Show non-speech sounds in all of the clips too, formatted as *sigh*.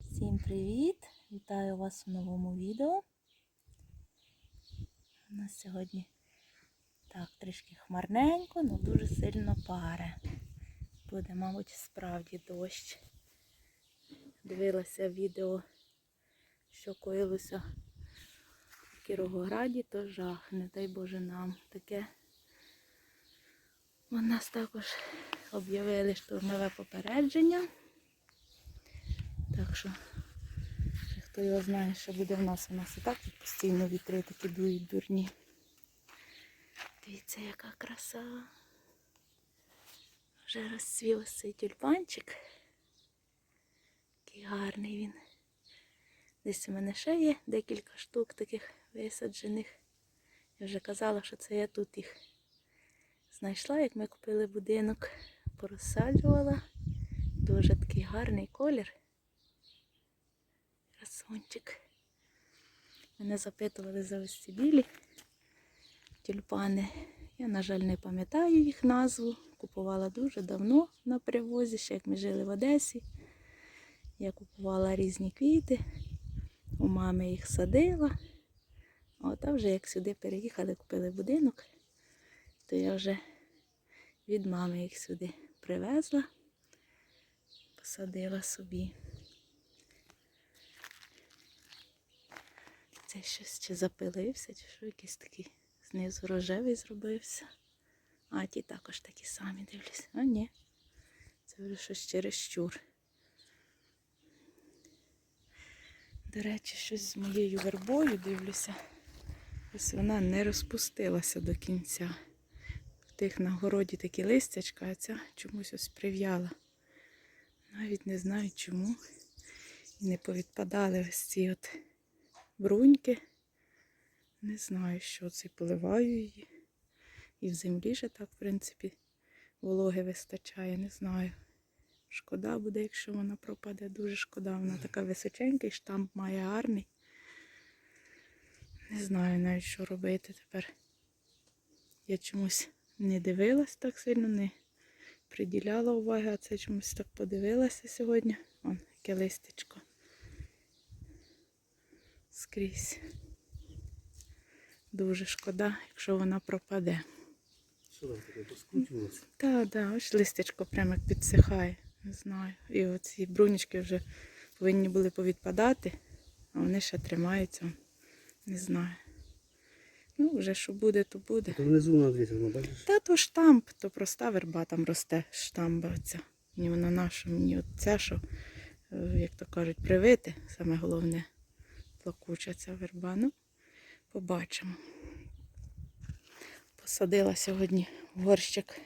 Всім привіт! Вітаю вас у новому відео. У нас сьогодні так трішки хмарненько, але дуже сильно паре. Буде, мабуть, справді дощ. Дивилася відео, що коїлося в Кіровограді, то жах, не дай Боже нам таке. У нас також об'явили штурмове попередження. Так що, хто його знає, що буде в нас. У нас і так тут постійно вітри такі дують дурні. Дивіться, яка краса. Вже розцвів цей тюльпанчик. Який гарний він. Десь у мене ще є декілька штук таких висаджених. Я вже казала, що це я тут їх знайшла, як ми купили будинок, порозсаджувала. Дуже такий гарний колір. Красунчик. Мене запитували за ось ці білі тюльпани. Я, на жаль, не пам'ятаю їх назву. Купувала дуже давно на привозі, ще як ми жили в Одесі. Я купувала різні квіти. У мами їх садила. От, а вже як сюди переїхали, купили будинок, то я вже від мами їх сюди привезла, посадила собі. Це щось чи запилився, чи що якийсь такий знизу рожевий зробився. А ті також такі самі дивлюсь. А ні. Це вже щось чересчур. До речі, щось з моєю вербою дивлюся. Ось вона не розпустилася до кінця. Тих на городі такі листячка, а ця чомусь ось прив'яла. Навіть не знаю чому. І не повідпадали ось ці от бруньки. Не знаю, що це поливаю її. І в землі же так, в принципі, вологи вистачає, не знаю. Шкода буде, якщо вона пропаде. Дуже шкода. Вона така височенька і штамп має гарний. Не знаю навіть, що робити тепер. Я чомусь не дивилась так сильно, не приділяла уваги, а це чомусь так подивилася сьогодні. Вон, яке листечко. Скрізь. Дуже шкода, якщо вона пропаде. Що там таке поскручувалося? Та, да, ось листечко прямо як підсихає. Не знаю. І оці брунічки вже повинні були повідпадати, а вони ще тримаються. Не знаю. Ну, вже що буде, то буде. То внизу надвісено, бачиш? Та то штамп, то проста верба там росте, штамба оця. Мені вона наша, мені от ця, що, е, як то кажуть, привити, саме головне, плакуча ця верба. Ну, побачимо. Посадила сьогодні горщик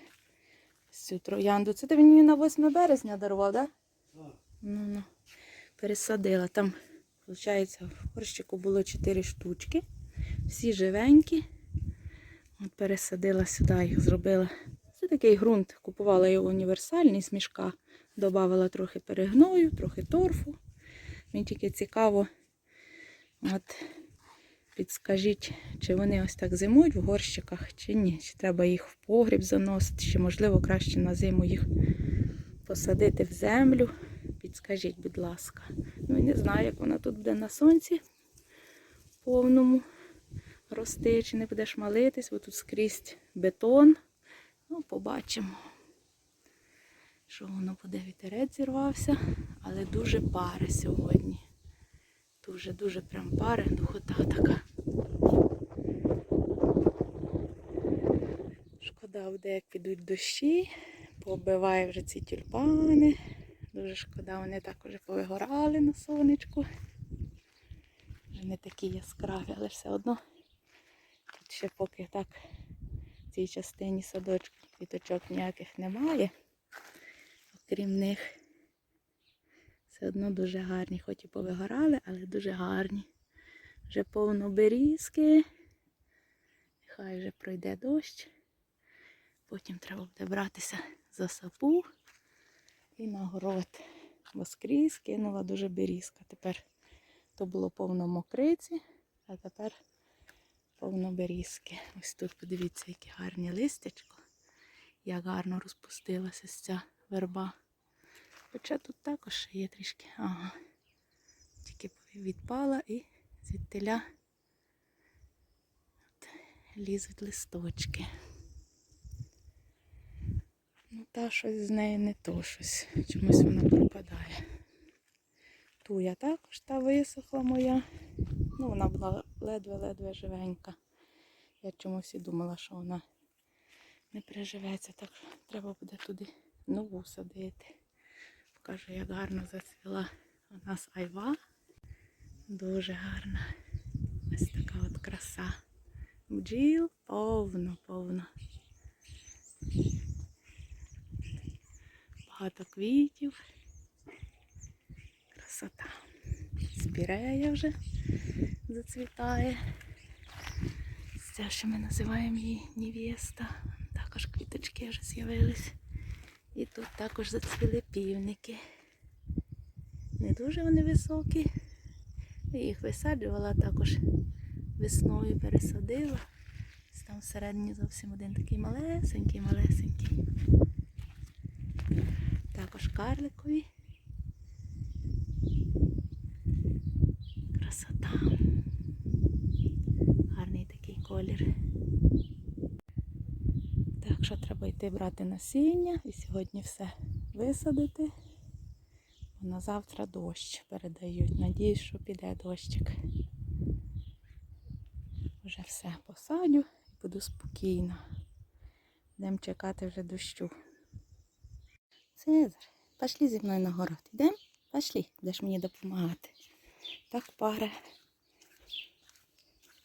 цю троянду. Це ти мені на 8 березня дарував, так? Да? Ну, ну. Пересадила. Там, виходить, в горщику було 4 штучки. Всі живенькі. От пересадила сюди, їх зробила. Це такий ґрунт. Купувала його універсальний з мішка. Добавила трохи перегною, трохи торфу. Мені тільки цікаво. От підскажіть, чи вони ось так зимують в горщиках, чи ні. Чи треба їх в погріб заносити, чи можливо краще на зиму їх посадити в землю. Підскажіть, будь ласка. Ну, не знаю, як вона тут буде на сонці повному рости, чи не буде шмалитись, бо тут скрізь бетон. Ну, побачимо, що воно буде. Вітерець зірвався, але дуже пари сьогодні. Дуже-дуже прям пари, духота така. Шкода буде, як підуть дощі, побиває вже ці тюльпани. Дуже шкода, вони так уже повигорали на сонечку. Вже не такі яскраві, але все одно. Ще поки так в цій частині садочку квіточок ніяких немає. Окрім них. Все одно дуже гарні, хоч і повигорали, але дуже гарні. Вже повно берізки. Нехай вже пройде дощ. Потім треба буде братися за сапу і на город. Бо скрізь кинула дуже берізка. Тепер то було повно мокриці, а тепер повно берізки. Ось тут подивіться, які гарні листячко. Як гарно розпустилася ця верба. Хоча тут також є трішки. Ага. Тільки відпала і звідтиля лізуть листочки. Ну, та щось з нею не то щось. Чомусь вона пропадає. Туя також та висохла моя. Ну, вона була ледве-ледве живенька. Я чомусь і думала, що вона не приживеться, так що треба буде туди нову садити. Покажу, як гарно зацвіла у нас айва. Дуже гарна. Ось така от краса. Бджіл повно, повно. Багато квітів. Красота. Спірея вже зацвітає. Це, що ми називаємо її невеста. Також квіточки вже з'явились. І тут також зацвіли півники. Не дуже вони високі. Я їх висаджувала також весною пересадила. Там всередині зовсім один такий малесенький, малесенький. Також карликові. Красота. Гарний такий колір. Так що треба йти брати насіння і сьогодні все висадити. Бо на завтра дощ передають. Надіюсь, що піде дощик. Вже все посадю і буду спокійно. Будемо чекати вже дощу. Цезар, пішли зі мною на город. Йдемо? Пішли, будеш мені допомагати. Так паре.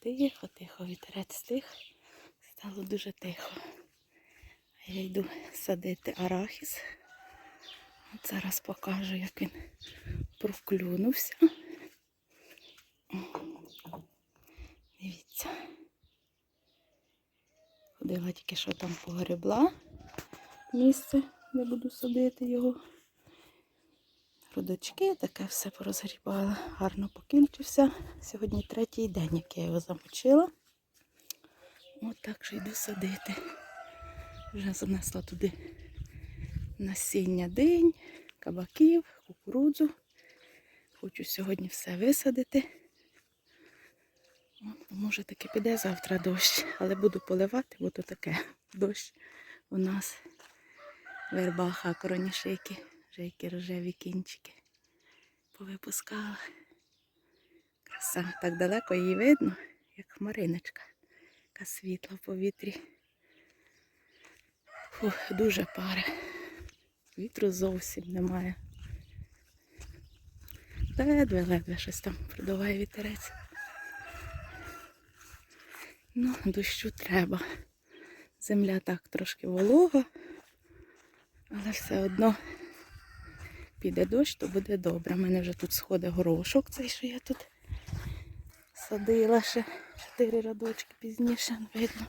Тихо, тихо, вітерець стих. Стало дуже тихо. Я йду садити арахіс. От зараз покажу, як він проклюнувся. Дивіться. Ходила тільки що там погребла місце, де буду садити його. Родочки, таке все порозгрібала. Гарно покінчився. Сьогодні третій день, як я його замочила. От так що йду садити. Вже занесла туди насіння динь, кабаків, кукурудзу. Хочу сьогодні все висадити. От, може таки піде завтра дощ, але буду поливати, бо то таке дощ у нас верба хакороні шийки, вже які рожеві кінчики повипускала. Краса. Так далеко її видно, як хмариночка, яка світла в повітрі. Фух, дуже паре. Вітру зовсім немає. Ледве-ледве щось там продуває вітерець. Ну, дощу треба. Земля так трошки волога, але все одно піде дощ, то буде добре. У мене вже тут сходить горошок, цей, що я тут садила ще чотири радочки пізніше, видно.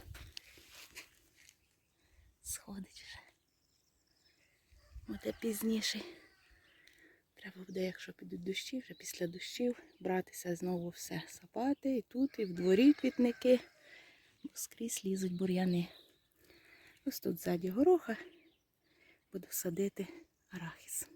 Сходить вже. Буде пізніше. Треба буде, якщо підуть дощі, вже після дощів братися знову все сапати. І тут, і в дворі квітники, бо скрізь лізуть бур'яни. Ось тут ззаді гороха буду садити арахіс.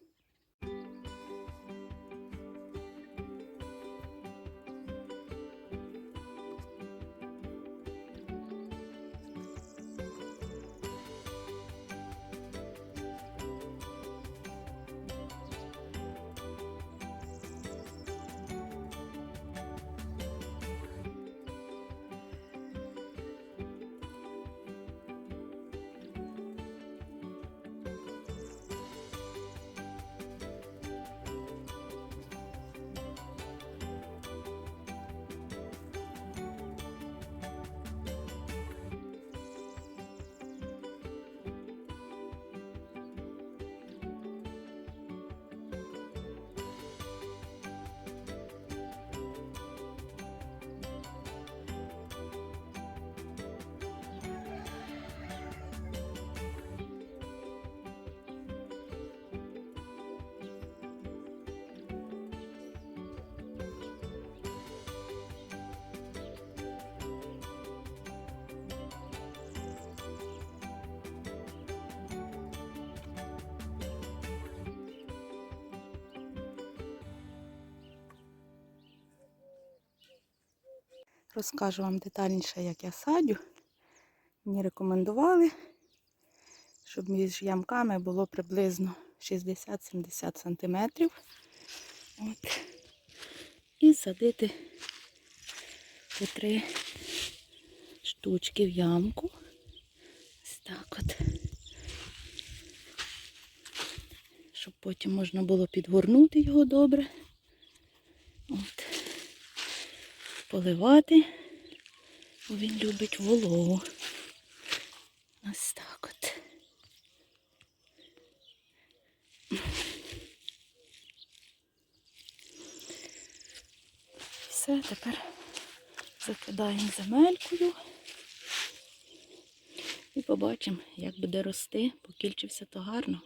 Розкажу вам детальніше, як я садю. Мені рекомендували, щоб між ямками було приблизно 60-70 см. От. І садити по три штучки в ямку. Ось так от. Щоб потім можна було підгорнути його добре. От. Поливати, бо він любить вологу. Ось так от. Все, тепер закидаємо земелькою і побачимо, як буде рости, покільчився то гарно.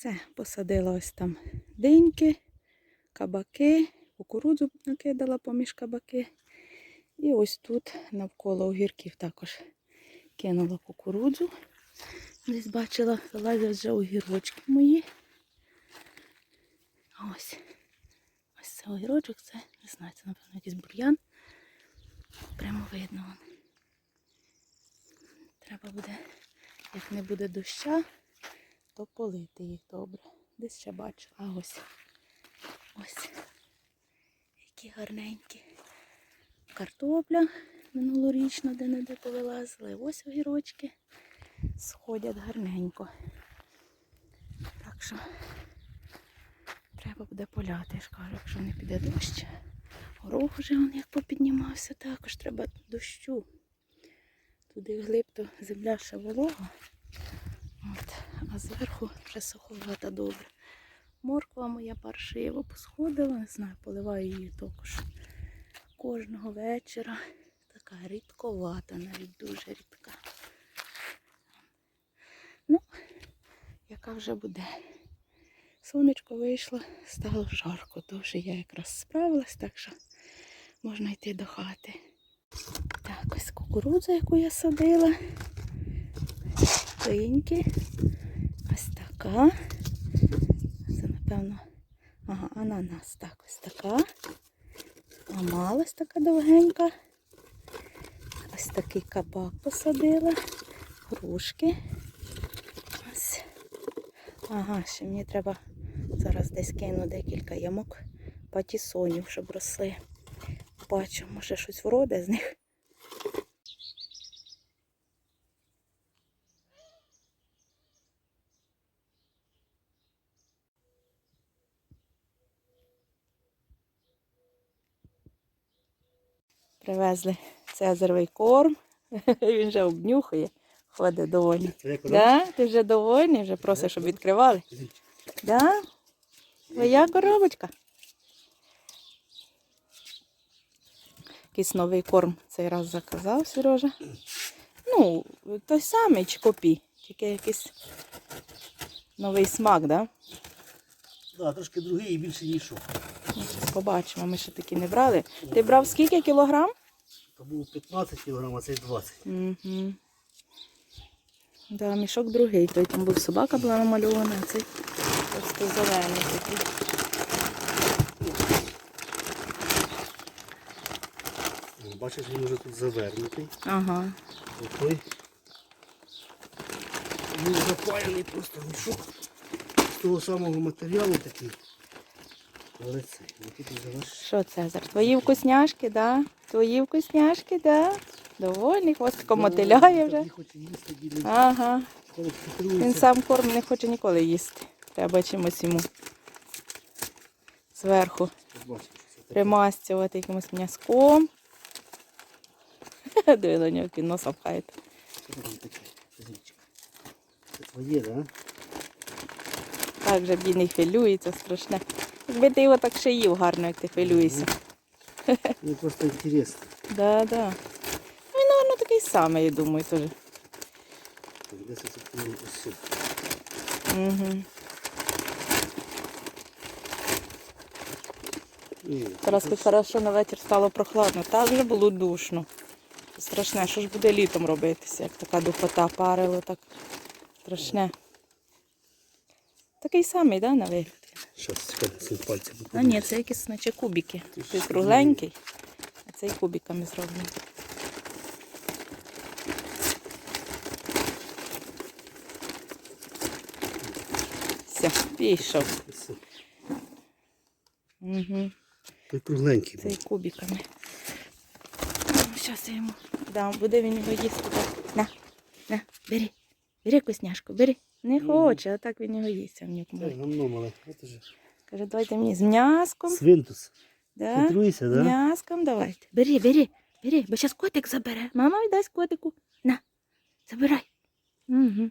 Все, посадила ось там диньки, кабаки, кукурудзу накидала поміж кабаки. І ось тут навколо огірків також кинула кукурудзу. Десь бачила, вилазять вже огірочки мої. Ось. Ось це огірочок, це, не знаю, це, напевно, якийсь бур'ян. Прямо видно. Треба буде, як не буде доща, то полити їх добре. Десь ще бачила. А ось. Ось. Які гарненькі. Картопля минулорічна, де не де повилазили. Ось огірочки сходять гарненько. Так що треба буде поляти, я ж кажу, якщо не піде дощ. Горох вже он як попіднімався, також треба дощу. Туди вглиб, то земля ще волога. От, а зверху вже суховата добре. Морква моя паршиво посходила, не знаю, поливаю її також кожного вечора. Така рідковата, навіть дуже рідка. Ну, яка вже буде. Сонечко вийшло, стало жарко, дуже я якраз справилась, так що можна йти до хати. Так, ось кукурудза, яку я садила. Пиньки. Ось така. Це, напевно, ага, ананас. Так, ось така. Ламалась така довгенька. Ось такий кабак посадила. грушки. Ось. Ага, ще мені треба зараз десь кину декілька ямок патісонів, щоб росли. Бачу, може щось вроде з них. Привезли цезаровий корм. *laughs* Він вже обнюхує, ходить коробка? Да? Ти вже довольний, вже просиш, щоб відкривали. Да? Твоя коробочка. Якийсь новий корм цей раз заказав Сережа. Ну, той самий чкопі, тільки якийсь новий смак, да? Да, трошки другий і більше ніж. Побачимо, ми ще такі не брали. Ти брав скільки кілограм? То було 15 кг, а цей 20. Угу. Да, мішок другий. Той там був собака була намальована, а цей просто зелений такий. Бачиш, він вже тут завернутий. Ага. Отой. Він запаяний просто мішок з того самого матеріалу такий. Але це, який ти залиш. Що це твої вкусняшки, да? Твої вкусняшки, да? Довольний, хвостиком мотиляє вже. Їсти, бідний. Ага. Він сам корм не хоче ніколи їсти. Треба чимось йому зверху примастювати якимось м'язком. *laughs* Диви на нього, носа пхає. Що там таке? Зінчик. Це твоє, да? Так же бідний хвилюється, страшне. Якби ти його так ще їв гарно, як ти хвилюєшся. Мені просто інтересно. Да, да. Він, напевно, такий самий, я думаю, теж. Тут. Угу. Зараз ж- хорошо на вечір стало прохладно. Так вже було душно. Страшне, що ж буде літом робитися, як така духота парило, так страшне. Такий самий, да, на вигляд? Щас, цим пальцем. А ні, це якісь наче кубики. Ти кругленький, а цей кубиками зроблений. Все, пішов. Угу. Той кругленький. Цей кубиками. Зараз я йому дам. Буде він його їсти. На, на, бери. Бери вкусняшку, бери. Не хоче, а так він його їсть. а мені Ей, помагає. гамно мале. Каже, давайте мені з м'яском. Свинтус. Да? Хитруйся, З да? м'яском давайте. Бери, бери, бери, бо зараз котик забере. Мама віддасть котику. На, забирай. Угу.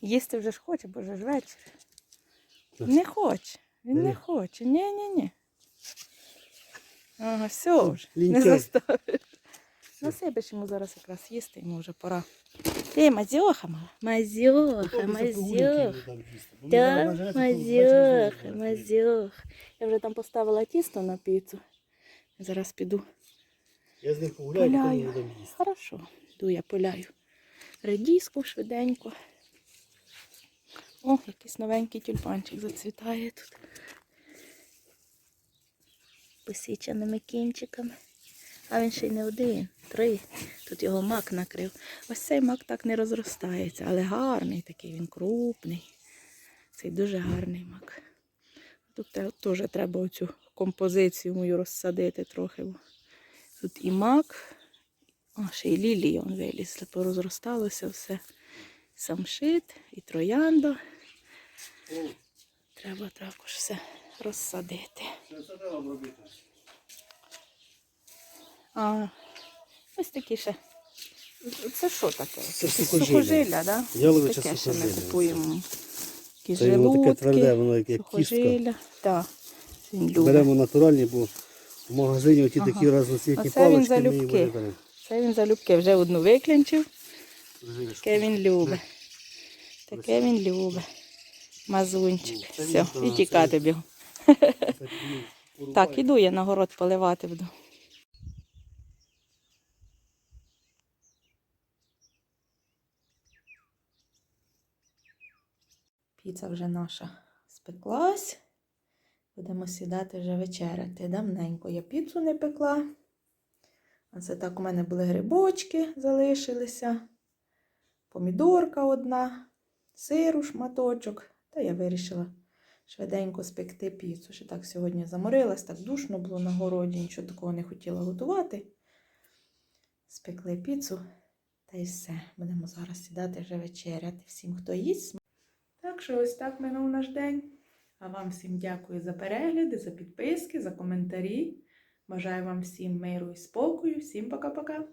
Їсти вже ж хоче, бо вже ж вечір. Не хоче. Він не хоче. Ні, ні, ні. Ага, все вже. Не заставиш. Насипеш йому зараз якраз їсти, йому вже пора. Ти мазьоха мала. Мазьоха, мазьоха. Да, мазьоха, мазьоха. Я вже там поставила тісто на піцу. Зараз піду. Я з ним погуляю, потім будемо їсти. Хорошо, йду я поляю. Редіску швиденько. О, якийсь новенький тюльпанчик зацвітає тут. Посіченими кінчиками. А він ще й не один, три. Тут його мак накрив. Ось цей мак так не розростається, але гарний такий, він крупний. Цей дуже гарний мак. Тут теж треба оцю композицію мою розсадити трохи. Бо тут і мак, а, ще й лілії он вилізли, порозросталося все. Самшит і троянда. Треба також все розсадити. Це вам робити? А, ось такі ще. Це що таке? Це сухожилля. сухожилля, да? Яловиче таке ще ми купуємо. Такі Це воно таке тверде, воно як, сухожилля. Так. Беремо натуральні, бо в магазині оті Ага. такі він палички, ми її беремо. Це він залюбки вже одну виклінчив. Таке він любить. Таке він любить. Мазунчик. Все, і тікати бігу. Ну. Так, іду я на город поливати буду. Піца вже наша спеклась. Будемо сідати вже вечеряти. Давненько я піцу не пекла. Оце так у мене були грибочки, залишилися, помідорка одна, сиру шматочок. Та я вирішила швиденько спекти піцу. Ще так сьогодні заморилась, так душно було на городі, нічого такого не хотіла готувати. Спекли піцу та й все. Будемо зараз сідати вже вечеряти. Всім, хто їсть. Так що ось так минув наш день. А вам всім дякую за перегляди, за підписки, за коментарі. Бажаю вам всім миру і спокою. Всім пока-пока.